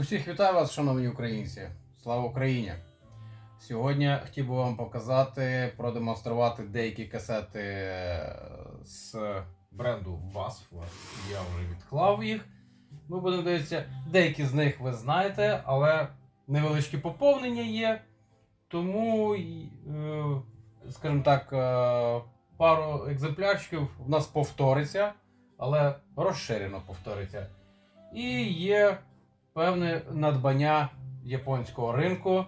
Усіх вітаю вас, шановні українці! Слава Україні! Сьогодні хотів би вам показати, продемонструвати деякі касети е, з бренду BASF. Я вже відклав їх. Ми будемо дивитися, деякі з них ви знаєте, але невеличке поповнення є. Тому, е, скажімо так, е, пару екземплярчиків в нас повториться, але розширено повториться. І є певне надбання японського ринку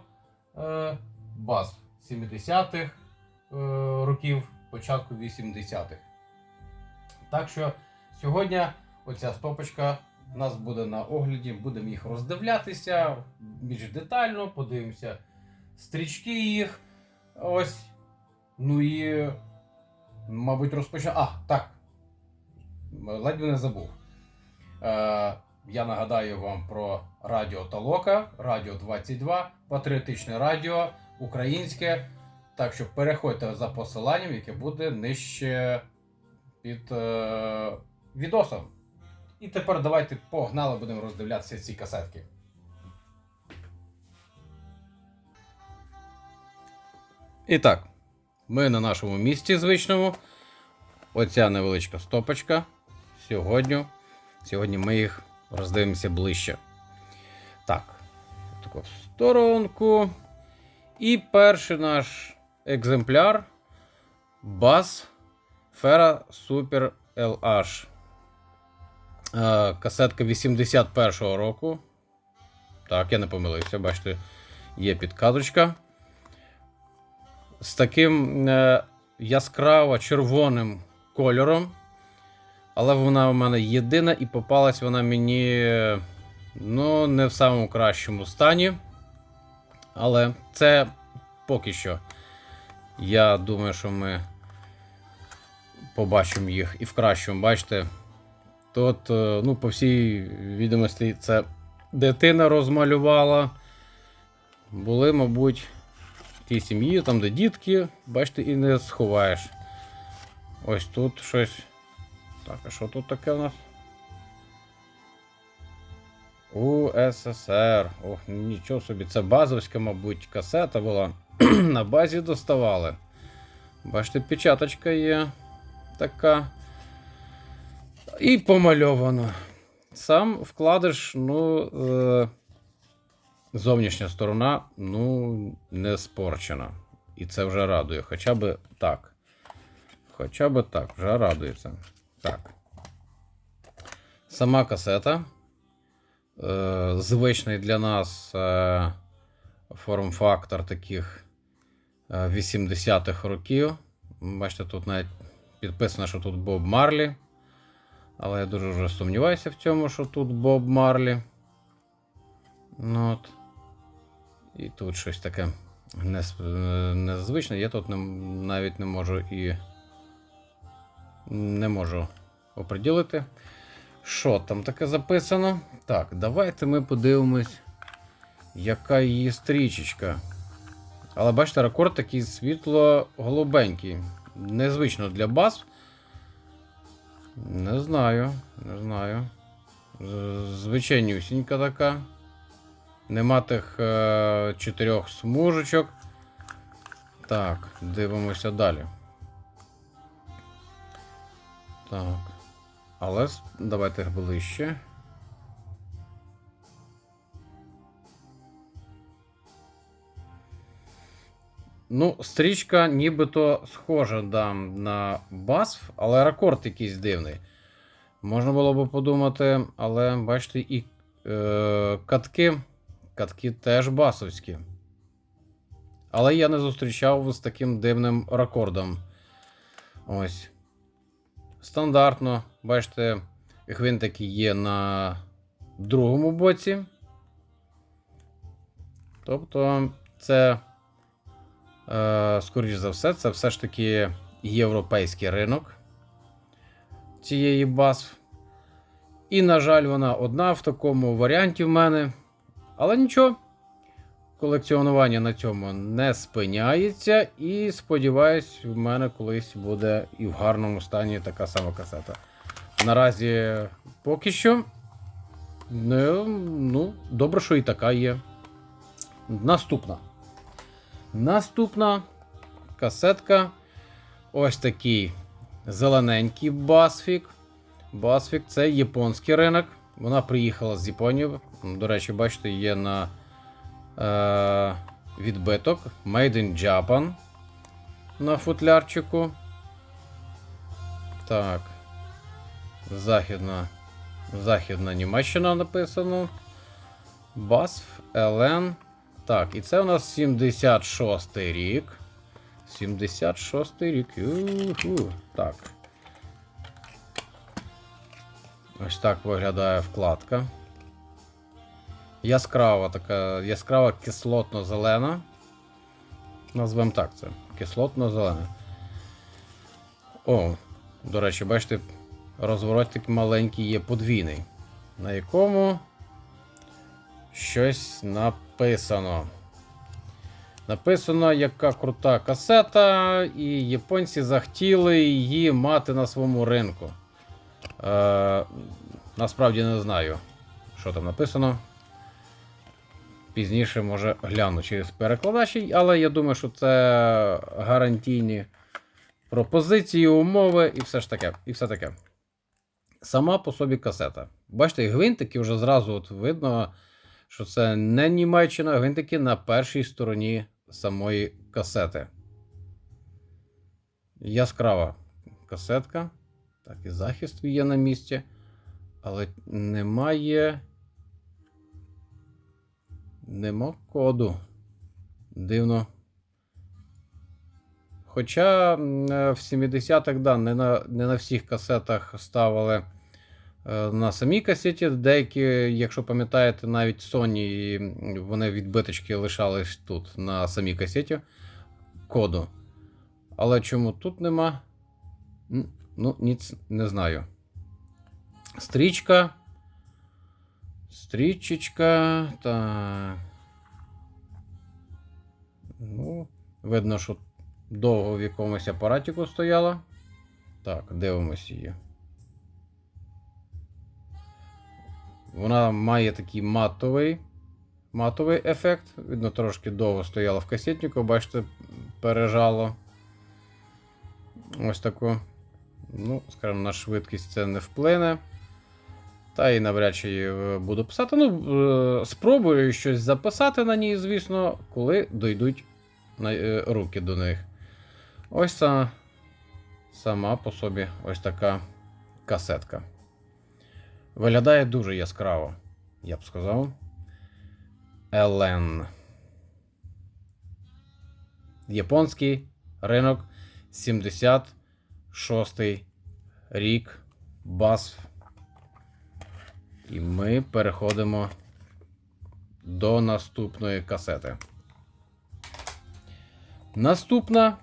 е, баз 70-х е, років, початку 80-х. Так що сьогодні оця стопочка у нас буде на огляді, будемо їх роздивлятися більш детально, подивимося стрічки їх. Ось. Ну і, мабуть, розпочнемо. А, так. Ледь не забув. Е, я нагадаю вам про радіо Толока, Радіо 22, патріотичне радіо, українське. Так що переходьте за посиланням, яке буде нижче під е, відосом. І тепер давайте погнали, будемо роздивлятися ці касетки. І так, ми на нашому місці звичному. Оця невеличка стопочка. Сьогодні. Сьогодні ми їх роздивимося ближче. Так, таку сторонку. І перший наш екземпляр Bass Fera Super LH. Касетка 81-го року. Так, я не помилився, бачите, є підказочка. З таким е, яскраво червоним кольором. Але вона у мене єдина і попалась вона мені ну, не в самому кращому стані. Але це поки що. Я думаю, що ми побачимо їх і в кращому. Бачите, тут, е, ну, по всій відомості, це дитина розмалювала. Були, мабуть, ті сім'ї, там, де дітки, бачите, і не сховаєш. Ось тут щось. Так, а що тут таке у нас? УССР. Ох, нічого собі, це базовська, мабуть, касета була. На базі доставали. Бачите, печаточка є така. І помальовано. Сам вкладиш, ну, е, зовнішня сторона, ну, не спорчена. І це вже радує. Хоча би так. Хоча би так, вже радується. Так. Сама касета. Е, звичний для нас е, форм-фактор таких е, 80-х років. Бачите, тут навіть підписано, що тут Боб Марлі. Але я дуже вже сумніваюся в цьому, що тут Боб Марлі. Ну, от. І тут щось таке е, незвичне. Я тут не, навіть не можу і не можу оприділити. Що там таке записано? Так, давайте ми подивимось, яка її стрічечка. Але бачите, рекорд такий світло-голубенький. Незвично для бас. Не знаю, не знаю. Звичайнюсінька така. Нема тих е, чотирьох смужечок. Так, дивимося далі. Так. Але давайте ближче. Ну, стрічка нібито схожа да, на BASF, але рекорд якийсь дивний. Можна було би подумати, але бачите, і е, катки. Катки теж басовські. Але я не зустрічав з таким дивним рекордом. Ось. Стандартно, бачите, гвинтики є на другому боці. Тобто, це, е, скоріш за все, це все ж таки європейський ринок цієї BASF. І, на жаль, вона одна в такому варіанті в мене. Але нічого, колекціонування на цьому не спиняється. І сподіваюсь, в мене колись буде і в гарному стані така сама касета. Наразі поки що Не, ну, добре, що і така є. Наступна. Наступна касетка. Ось такий зелененький басфік. Басфік це японський ринок. Вона приїхала з Японії. До речі, бачите, є на е, відбиток Made in Japan на футлярчику. Так. Західна. Західна Німеччина написано. BASF LN. Так, і це у нас 76 й рік. 76 й рік. Юху. Так. Ось так виглядає вкладка. Яскрава така, яскрава кислотно-зелена. Назвемо так це. Кислотно-зелена. О, до речі, бачите, розворотик маленький є подвійний, на якому щось написано. Написано, яка крута касета, і японці захотіли її мати на своєму ринку. Е, насправді не знаю, що там написано. Пізніше може гляну через перекладач, але я думаю, що це гарантійні пропозиції, умови і все ж таке. І все таке. Сама по собі касета. Бачите, гвинтики вже зразу от видно, що це не Німеччина, гвинтики на першій стороні самої касети. Яскрава касетка. Так, і захист є на місці. Але немає. Нема коду. Дивно. Хоча е, в 70-х, да, не на, не на всіх касетах ставили е, на самій касеті. Деякі, якщо пам'ятаєте, навіть Sony, вони відбиточки лишались тут, на самій касеті коду. Але чому тут нема? Ну, ніц не знаю. Стрічка. Стрічечка. Так. Ну, видно, що довго в якомусь апаратіку стояла. Так, дивимось її. Вона має такий матовий, матовий ефект. Видно, трошки довго стояла в касетнику, бачите, пережало. Ось таку. Ну, скажімо, на швидкість це не вплине. Та і навряд чи е, буду писати. Ну, е, спробую щось записати на ній, звісно, коли дойдуть е, руки до них. Ось ця сама по собі ось така касетка. Виглядає дуже яскраво, я б сказав. Елен. Японський ринок 76 рік. BASF. І ми переходимо до наступної касети. Наступна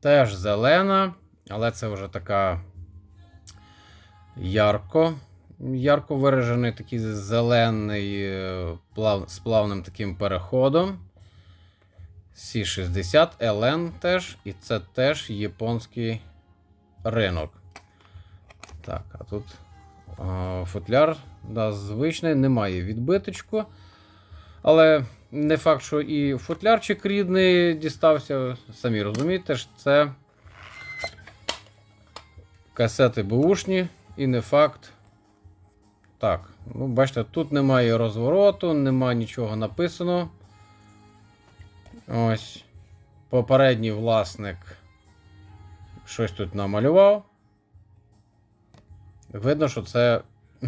теж зелена, але це вже така ярко. Ярко виражений такий зелений е, з плавним таким переходом. C60 LN теж, і це теж японський ринок. Так, а тут футляр да, звичний, немає відбиточку. Але не факт, що і футлярчик рідний дістався. Самі розумієте, що це касети бушні і не факт. Так, ну бачите, тут немає розвороту, немає нічого написано. Ось. Попередній власник щось тут намалював. Видно, що це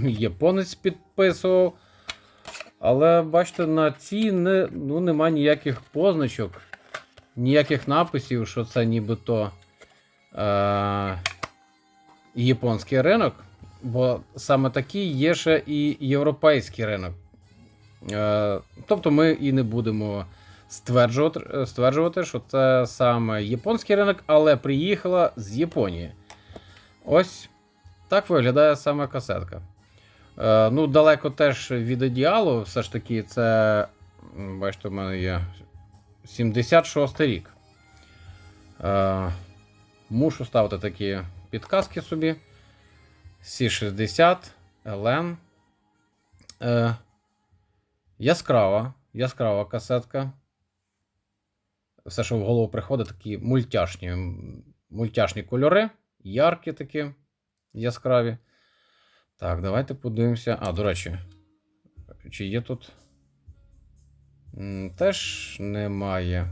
японець підписував. Але бачите, на цій не, ну, нема ніяких позначок, ніяких написів, що це нібито е, японський ринок. Бо саме такий є ще і європейський ринок. Е, тобто ми і не будемо стверджувати, стверджувати, що це саме японський ринок, але приїхала з Японії. Ось так виглядає саме касетка. Е, ну, далеко теж від ідеалу, все ж таки, це. Бачите, в мене є 76 рік. Е, мушу ставити такі підказки собі. C60, LN. Е, яскрава, яскрава касетка. Все, що в голову приходить, такі мультяшні, мультяшні кольори, яркі такі, яскраві. Так, давайте подивимося. А, до речі, чи є тут. Теж немає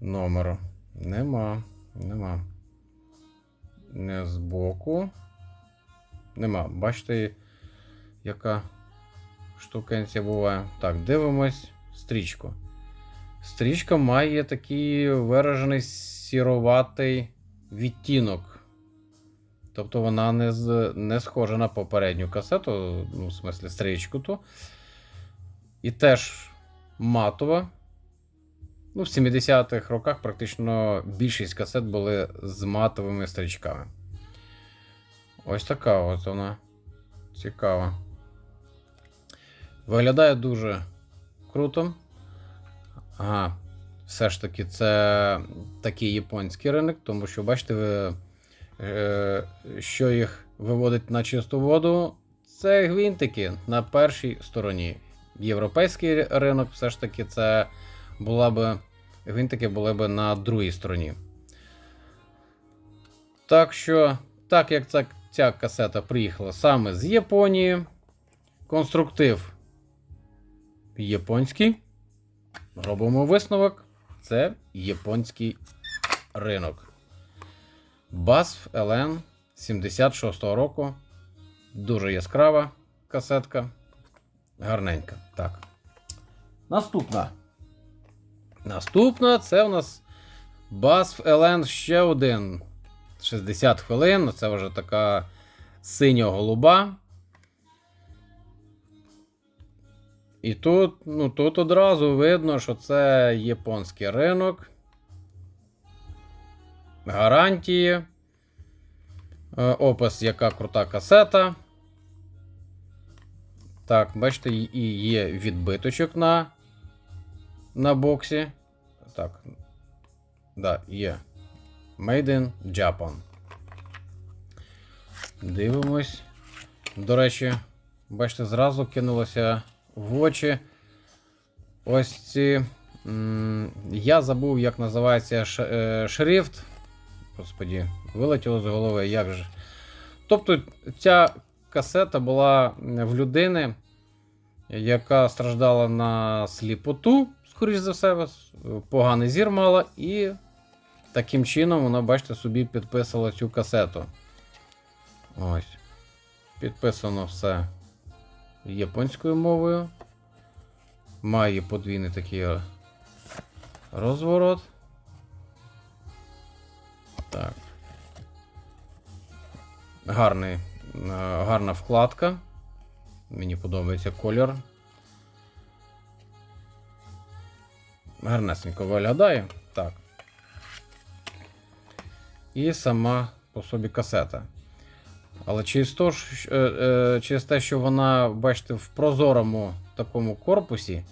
номеру. Нема. Нема. Не збоку. Нема. Бачите, яка штукенція буває. Так, дивимось стрічку. Стрічка має такий виражений сіроватий відтінок. Тобто вона не, з, не схожа на попередню касету, ну, в смислі, стрічку ту. І теж матова. Ну, в 70-х роках практично більшість касет були з матовими стрічками. Ось така от вона. Цікава. Виглядає дуже круто. Ага, все ж таки, це такий японський ринок, тому що, бачите, ви, що їх виводить на чисту воду, це гвинтики на першій стороні. Європейський ринок, все ж таки, це була би. Гвинтики були б на другій стороні. Так що, так як ця, ця касета приїхала саме з Японії, конструктив японський. Робимо висновок. Це японський ринок. BASF LN 76-го року. Дуже яскрава касетка. Гарненька. Так. Наступна. Наступна це у нас BASF LN ще один. 60 хвилин. Це вже така синьо-голуба. І тут, ну, тут одразу видно, що це японський ринок. Гарантії. Е, Опис, яка крута касета. Так, бачите, і є відбиточок на, на боксі. Так. Да, є. Made in Japan. Дивимось. До речі, бачите, зразу кинулося в очі. Ось ці. Я забув, як називається е, шрифт. Господі, вилетіло з голови, як же. Тобто, ця касета була в людини, яка страждала на сліпоту, скоріш за все, поганий зір мала, і таким чином вона, бачите, собі підписала цю касету. Ось. Підписано все японською мовою. Має подвійний такий розворот. Так. Гарний, е, гарна вкладка. Мені подобається колір. Гарнесенько виглядає. Так. І сама по собі касета. Але через, то, е, е, через те, що вона, бачите, в прозорому такому корпусі,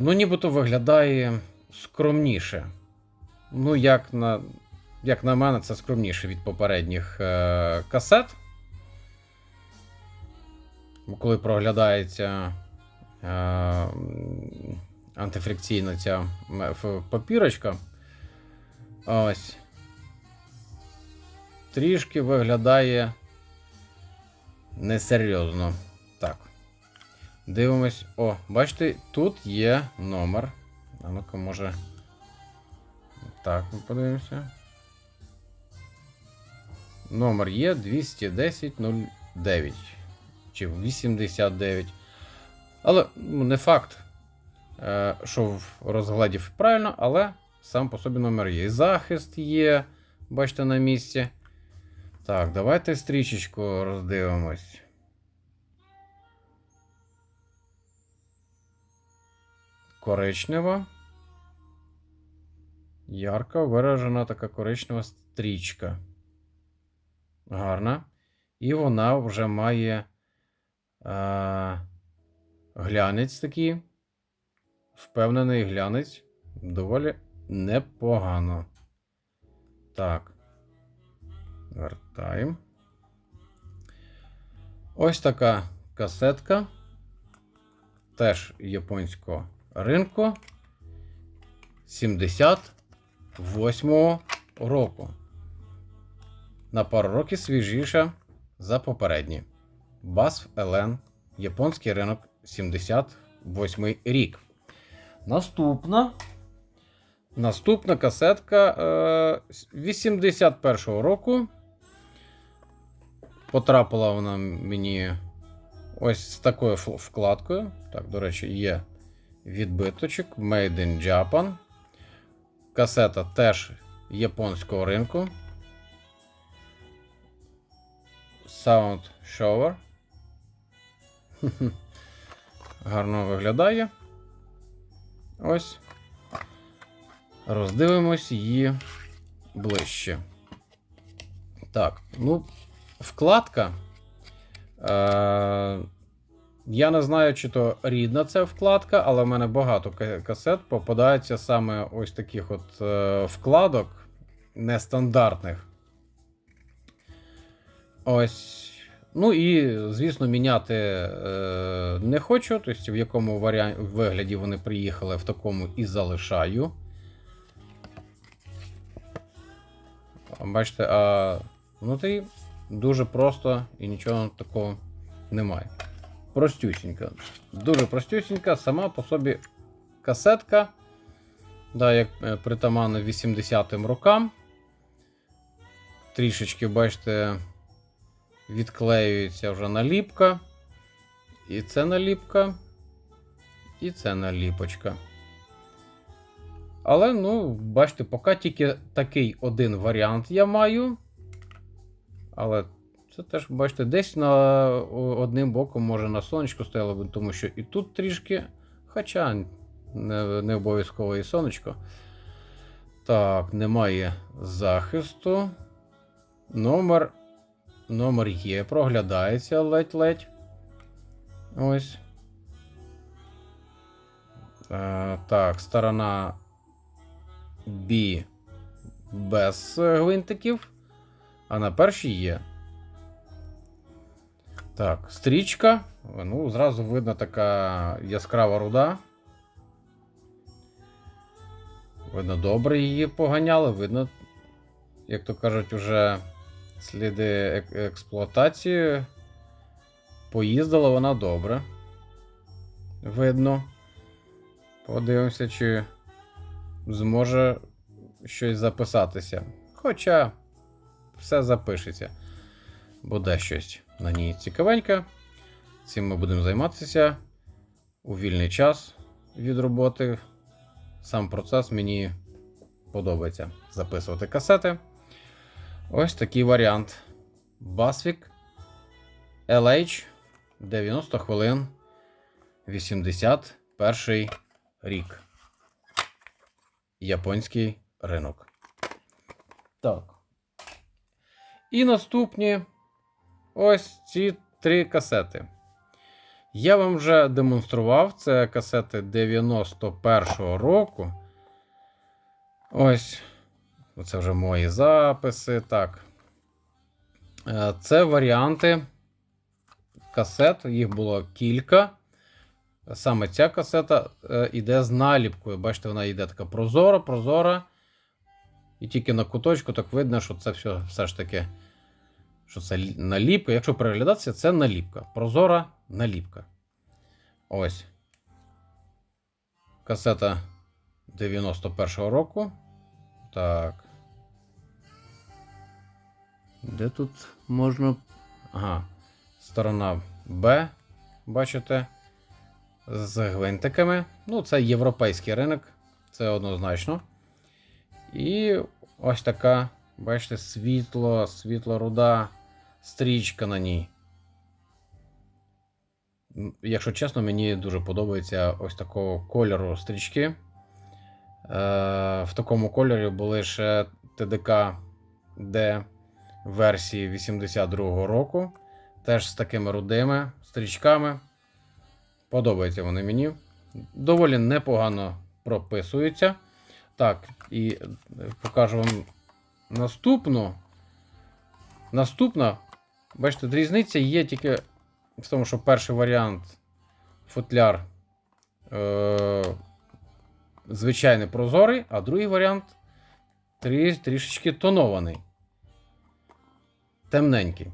ну, нібито виглядає скромніше. Ну, як на, як на мене, це скромніше від попередніх е, касет. Коли проглядається е, антифрикційна ця папірочка. Ось трішки виглядає несерйозно. Так. Дивимось. О, бачите, тут є номер. А ну-ка, може. Так, ми подивимося. Номер є 210.09. Чи 89. Але ну, не факт, е, що в розгляді правильно, але сам по собі номер є. І захист є, бачите, на місці. Так, давайте стрічечку роздивимось. Коричнева. Ярко виражена така коричнева стрічка. Гарна. І вона вже має е, глянець такий. Впевнений глянець. Доволі непогано. Так. Вертаємо. Ось така касетка. Теж японського ринку. 78 року. На пару років свіжіша за попередні. BASF LN. Японський ринок 78 рік. Наступна. Наступна касетка е, 81-го року. Потрапила вона мені ось з такою вкладкою. Так, до речі, є відбиточок Made in Japan. Касета теж японського ринку. Sound Shower. Гарно виглядає. Ось. Роздивимось її ближче. Так, ну, вкладка. Е- я не знаю, чи то рідна ця вкладка, але в мене багато касет попадається саме ось таких от е- вкладок нестандартних. Ось. Ну і, звісно, міняти е, не хочу. Тобто, в якому варіанті вигляді вони приїхали, в такому і залишаю. Бачите, а внутрі дуже просто і нічого такого немає. Простюсінька. Дуже простюсінька, сама по собі касетка. Да, як е, притаманно 80-м рокам. Трішечки, бачите, відклеюється вже наліпка. І це наліпка. І це наліпочка. Але, ну, бачите, поки тільки такий один варіант я маю. Але це теж, бачите, десь на одним боком, може, на сонечку стояло, тому що і тут трішки. Хоча не, не обов'язково і сонечко. Так, немає захисту. Номер. Номер є, проглядається ледь-ледь. Ось. Е, так, сторона B без гвинтиків. А на першій є. Так, стрічка. Ну, зразу видно така яскрава руда. Видно, добре її поганяли. Видно, як то кажуть, уже сліди ек- експлуатації. Поїздила вона добре. Видно. Подивимося, чи зможе щось записатися. Хоча все запишеться. Буде щось на ній цікавеньке. Цим ми будемо займатися у вільний час від роботи. Сам процес мені подобається записувати касети. Ось такий варіант. Basvic LH 90 хвилин 81 рік. Японський ринок. Так. І наступні ось ці три касети. Я вам вже демонстрував. Це касети 91-го року. Ось. Це вже мої записи. Так. Е, Це варіанти касет. Їх було кілька. Саме ця касета е, йде з наліпкою. Бачите, вона йде така прозора, прозора. І тільки на куточку так видно, що це все, все ж таки що це наліпка. Якщо переглядатися, це наліпка. Прозора наліпка. Ось. Касета 91-го року. Так. Де тут можна. Ага. Сторона Б. Бачите? З гвинтиками. Ну, це європейський ринок. Це однозначно. І ось така, бачите, світло, світло-руда стрічка на ній. Якщо чесно, мені дуже подобається ось такого кольору стрічки. Е, в такому кольорі були ще ТДК Д версії 82-го року. Теж з такими рудими стрічками. Подобаються вони мені. Доволі непогано прописуються. Так, і покажу вам наступну. Наступна, бачите, різниця є тільки в тому, що перший варіант футляр е, звичайний прозорий, а другий варіант трі, трішечки тонований. Темненький.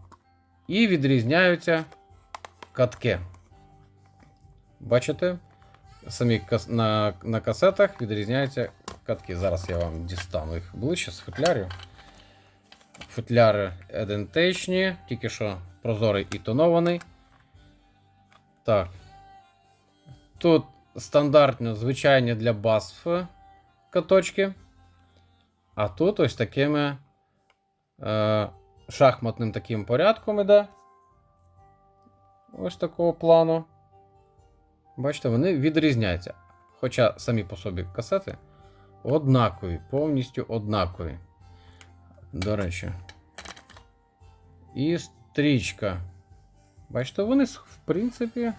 І відрізняються катки. Бачите? Самі на, на касетах відрізняються катки. Зараз я вам дістану їх ближче з футлярів. Футляри ідентичні, тільки що прозорий і тонований. Так. Тут стандартно звичайні для BASF каточки. А тут ось такими е, шахматним таким порядком іде. Ось такого плану. Бачите, вони відрізняються. Хоча самі по собі касети однакові, повністю однакові. До речі. І стрічка. Бачите, вони, в принципі.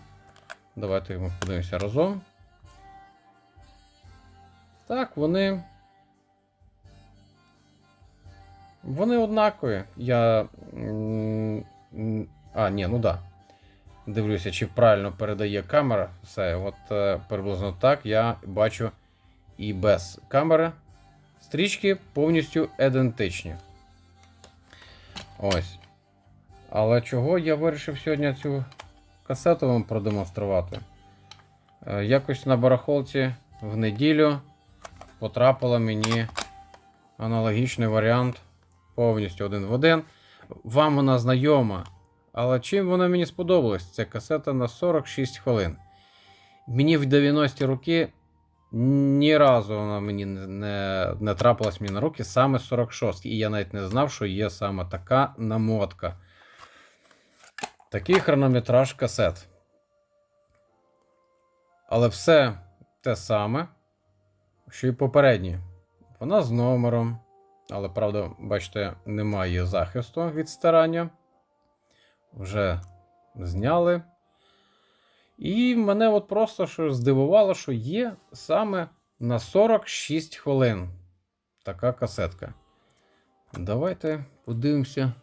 Давайте ми подивимося разом. Так, вони. Вони однакові. Я. А, ні, ну да. Дивлюся, чи правильно передає камера. Все, от е, приблизно так я бачу і без камери. Стрічки повністю ідентичні. Ось. Але чого я вирішив сьогодні цю касету вам продемонструвати? Е, Якось на барахолці в неділю потрапила мені аналогічний варіант повністю один в один. Вам вона знайома. Але чим вона мені сподобалась? Це касета на 46 хвилин. Мені в 90-ті роки ні разу вона мені не, не, не трапилась мені на руки саме 46 І я навіть не знав, що є саме така намотка. Такий хронометраж касет. Але все те саме, що і попередні. Вона з номером. Але, правда, бачите, немає захисту від старання. Вже зняли. І мене от просто що здивувало, що є саме на 46 хвилин така касетка. Давайте подивимося.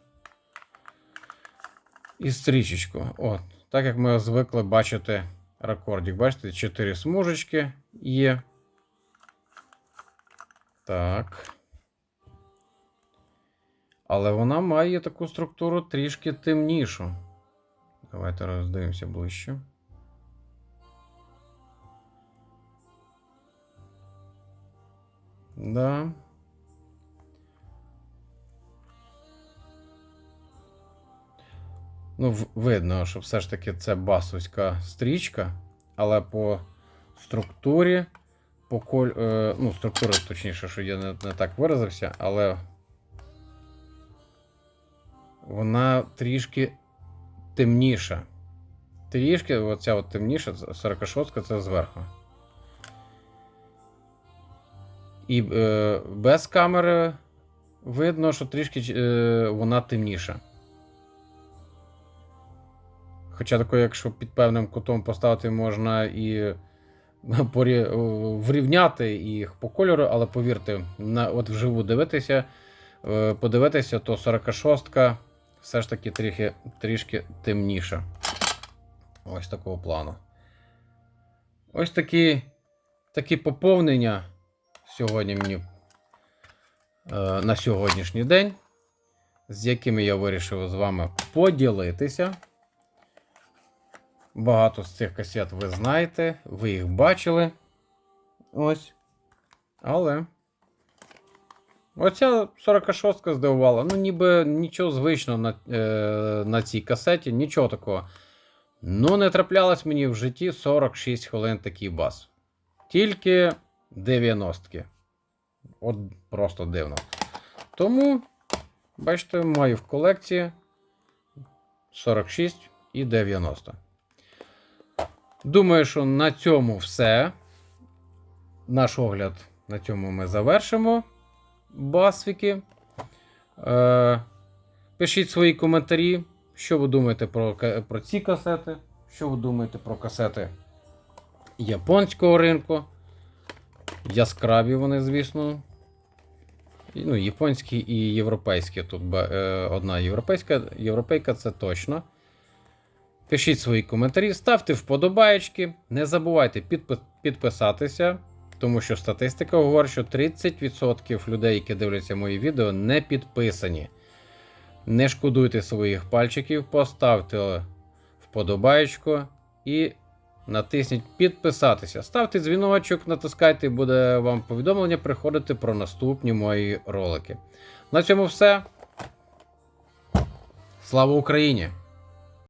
І стрічечку. От, так як ми звикли бачити рекордик. Бачите, 4 смужечки є. Так. Але вона має таку структуру трішки темнішу. Давайте роздивимося ближче. Да. Ну, видно, що все ж таки це басовська стрічка, але по структурі, по коль... е, ну, структура, точніше, що я не, не так виразився, але вона трішки темніша. Трішки, оця от темніша, 46 це зверху. І е, без камери видно, що трішки е, вона темніша. Хоча тако, якщо під певним кутом поставити, можна і порі- врівняти їх по кольору, але повірте, на, от вживу дивитися, е, подивитися, то 46-ка все ж таки трішки, трішки темніша. Ось такого плану. Ось такі, такі поповнення сьогодні мені е, на сьогоднішній день, з якими я вирішив з вами поділитися. Багато з цих касет ви знаєте, ви їх бачили. Ось. Але. Оця 46 здивувала. Ну, ніби нічого звичного на, е, на цій касеті, нічого такого. Ну, не траплялось мені в житті 46 хвилин такий бас. Тільки 90-ки. От просто дивно. Тому, бачите, маю в колекції 46 і 90. Думаю, що на цьому все. Наш огляд на цьому ми завершимо. Басвіки. Е, пишіть свої коментарі, що ви думаєте про, про ці касети, що ви думаєте про касети японського ринку. Яскраві вони, звісно. Ну, японські і європейські. Тут е, одна європейська, європейка це точно. Пишіть свої коментарі, ставте вподобаєчки. Не забувайте підпи- підписатися, тому що статистика говорить, що 30% людей, які дивляться мої відео, не підписані. Не шкодуйте своїх пальчиків, поставте вподобаєчку і натисніть підписатися. Ставте дзвіночок, натискайте, буде вам повідомлення приходити про наступні мої ролики. На цьому все. Слава Україні!